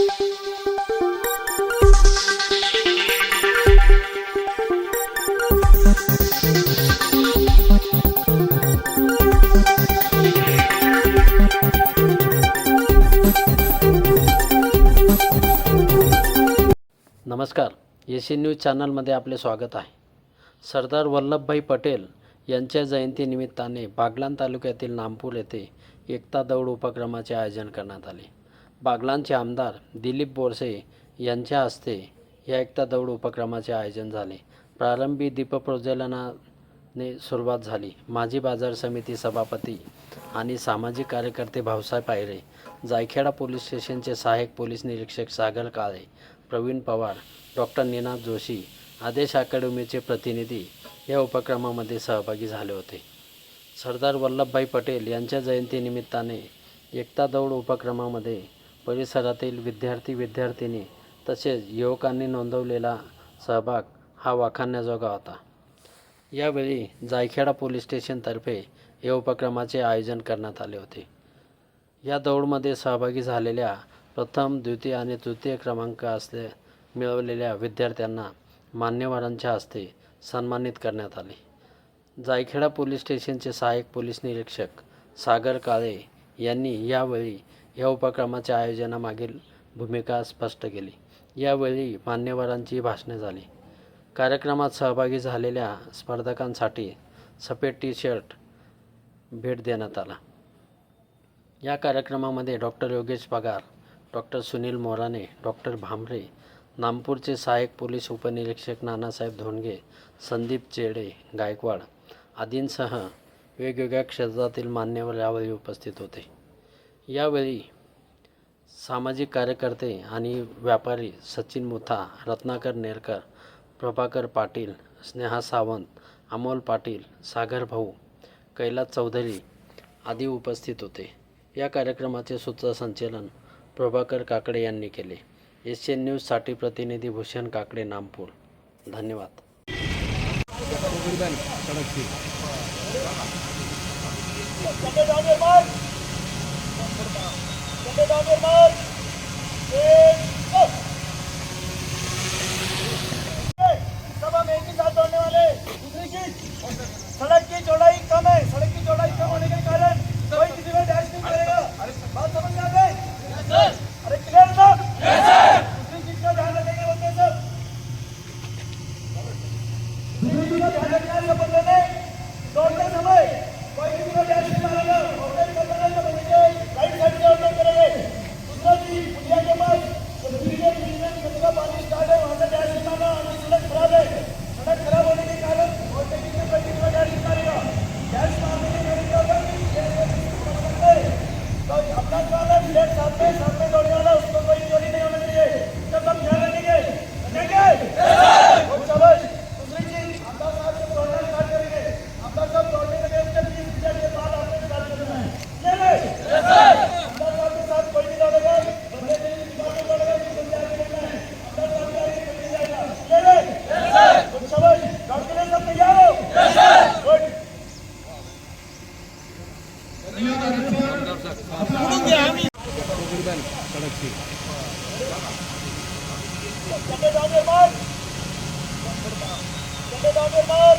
नमस्कार. एशी न्यूज चॅनलमध्ये आपले स्वागत आहे. सरदार वल्लभभाई पटेल यांच्या जयंतीनिमित्ताने बागलान तालुक्यातील नामपूर येथे एकता दौड उपक्रमाचे आयोजन करण्यात आले. बागलांचे आमदार दिलीप बोरसे यांच्या हस्ते या एकता दौड उपक्रमाचे आयोजन झाले. प्रारंभी दीपप्रज्वलनाने सुरुवात झाली. माजी बाजार समिती सभापती आणि सामाजिक कार्यकर्ते भाऊसाहेब पायरे जायखेडा पोलीस स्टेशनचे सहाय्यक पोलीस निरीक्षक सागर काळे प्रवीण पवार डॉक्टर निनाद जोशी आदेश अकॅडमीचे प्रतिनिधी या उपक्रमामध्ये सहभागी झाले होते. सरदार वल्लभभाई पटेल यांच्या जयंतीनिमित्ताने एकता दौड उपक्रमामध्ये परिसरातील विद्यार्थी विद्यार्थिनी तसेच युवकांनी नोंदवलेला सहभाग हा वाखाणण्याजोगा होता. यावेळी जायखेडा पोलीस स्टेशनतर्फे या उपक्रमाचे आयोजन करण्यात आले होते. या दौडमध्ये सहभागी झालेल्या प्रथम द्वितीय आणि तृतीय क्रमांक असले मिळवलेल्या विद्यार्थ्यांना मान्यवरांच्या हस्ते सन्मानित करण्यात आले. जायखेडा पोलीस स्टेशनचे सहाय्यक पोलीस निरीक्षक सागर काळे यांनी यावेळी या उपक्रमाच्या आयोजनामागील भूमिका स्पष्ट केली. यावेळी मान्यवरांची भाषणे झाली. कार्यक्रमात सहभागी झालेल्या स्पर्धकांसाठी सफेद टी शर्ट भेट देण्यात आला. या कार्यक्रमामध्ये doctor Yogesh Pagar doctor Sunil Morane doctor Bhambare नामपूरचे सहाय्यक पोलीस उपनिरीक्षक नानासाहेब धोंडगे संदीप चेडे गायकवाड आदींसह वेगवेगळ्या क्षेत्रातील मान्यवर यावेळी उपस्थित होते. यावेळी सामाजिक कार्यकर्ते आणि व्यापारी सचिन मुथा रत्नाकर नेरकर प्रभाकर पाटील स्नेहा सावंत अमोल पाटील सागर भाऊ कैलास चौधरी आदी उपस्थित होते. या कार्यक्रमाचे सूत्रसंचलन प्रभाकर काकडे यांनी केले. एशियन न्यूजसाठी प्रतिनिधी भूषण काकडे नामपूर. धन्यवाद. तकरीबन सड़क थी चले जाओ निर्माण चले जाओ निर्माण कार्य बंधने तोड़ते समय कोई भी विरोधी आश्रय मारेगा ऑर्डर कर रहे तो बनेंगे राइट साइड से ऑर्डर करेंगे। दूसरा जी पुलिया के पास कश्मीर के बिज़नेस नदी का पानी स्टार्ट है, वहाँ से डैश मारना अभी सड़क खराब है। सड़क खराब होने के कारण ऑर्डर की कोई भी विरोधी आश्रय मारेगा डैश मारने के कारण क्या होगा? कि तो अपना जो है साथ में साथ में Dr. Mao.